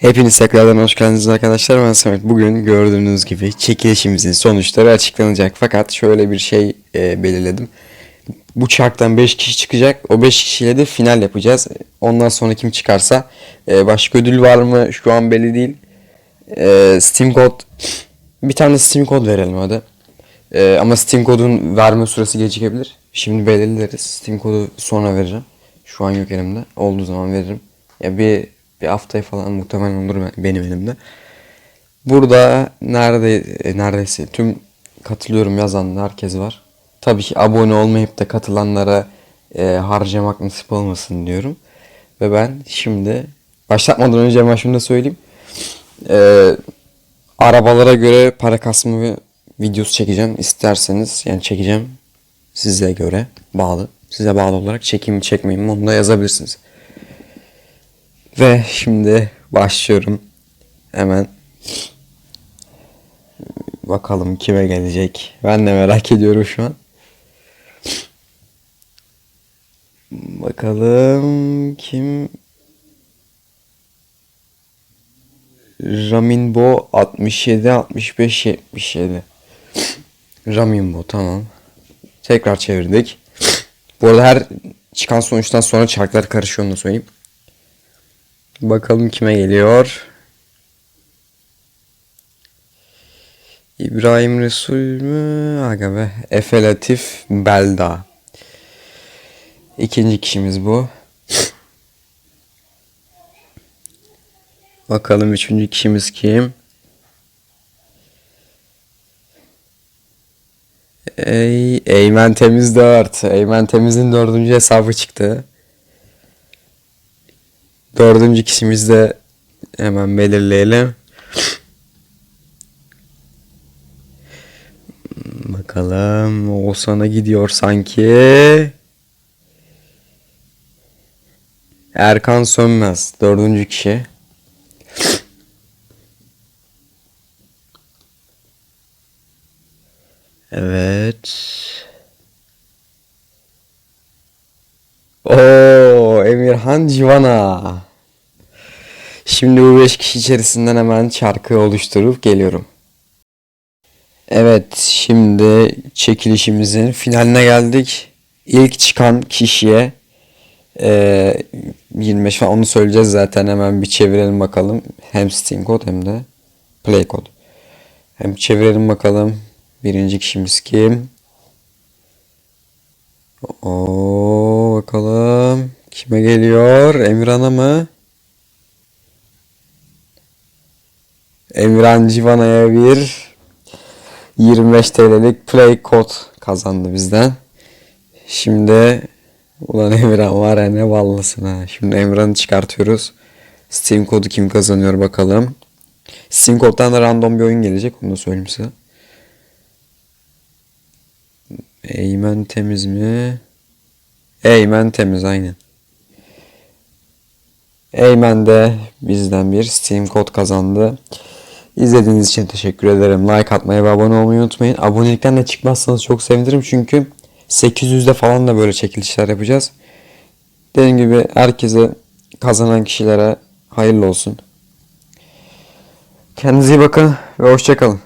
Hepiniz tekrardan hoş geldiniz arkadaşlar. Ben Samet. Bugün gördüğünüz gibi çekilişimizin sonuçları açıklanacak. Fakat şöyle bir şey e, belirledim. Bu çarktan 5 kişi çıkacak. O 5 kişiyle de final yapacağız. Ondan sonra kim çıkarsa e, başka ödül var mı şu an belli değil. E, Steam kod bir tane Steam kod verelim hadi. E, ama Steam kodun verme süresi gecikebilir. Şimdi belirleriz. Steam kodu sonra vereceğim. Şu an yok elimde. Olduğu zaman veririm. Ya bir bir haftaya falan muhtemelen olur ben- benim elimde. Burada nerede e, neredeyse tüm katılıyorum yazan herkes var. Tabii ki abone olmayıp da katılanlara e, harcamak nasip olmasın diyorum. Ve ben şimdi başlatmadan önce hemen şunu da söyleyeyim. E, arabalara göre para kasma videosu çekeceğim. İsterseniz yani çekeceğim. Size göre bağlı. Size bağlı olarak çekeyim mi çekmeyeyim mi onu da yazabilirsiniz. Ve şimdi başlıyorum. Hemen. Bakalım kime gelecek. Ben de merak ediyorum şu an. Bakalım kim? Raminbo 67 65 77. Raminbo tamam. Tekrar çevirdik. Bu arada her çıkan sonuçtan sonra çarklar karışıyor onu da söyleyeyim. Bakalım kime geliyor. İbrahim Resul mü? Aga be. Efe Latif Belda. İkinci kişimiz bu. Bakalım üçüncü kişimiz kim? Ey, Eymen Temiz 4. Eymen Temiz'in dördüncü hesabı çıktı. Dördüncü kişimiz de hemen belirleyelim. Bakalım Oğuzhan'a gidiyor sanki. Erkan Sönmez dördüncü kişi. Evet. Oo, Emirhan Civana. Şimdi bu 5 kişi içerisinden hemen çarkı oluşturup geliyorum. Evet, şimdi çekilişimizin finaline geldik. İlk çıkan kişiye eee 25 falan onu söyleyeceğiz zaten hemen bir çevirelim bakalım. Hem Steam kod hem de Play kod. Hem çevirelim bakalım. Birinci kişimiz kim? Oo bakalım kime geliyor? Emirhan'a mı? Emirhan Civana'ya bir 25 TL'lik play kod kazandı bizden. Şimdi ulan Emirhan var ya ne ballısın. Şimdi Emirhan'ı çıkartıyoruz. Steam kodu kim kazanıyor bakalım. Steam koddan da random bir oyun gelecek onu da söyleyeyim size. Eymen temiz mi? Eymen temiz aynen. Eymen de bizden bir Steam kod kazandı. İzlediğiniz için teşekkür ederim. Like atmayı ve abone olmayı unutmayın. Abonelikten de çıkmazsanız çok sevinirim çünkü 800'de falan da böyle çekilişler yapacağız. Dediğim gibi herkese kazanan kişilere hayırlı olsun. Kendinize iyi bakın ve hoşçakalın.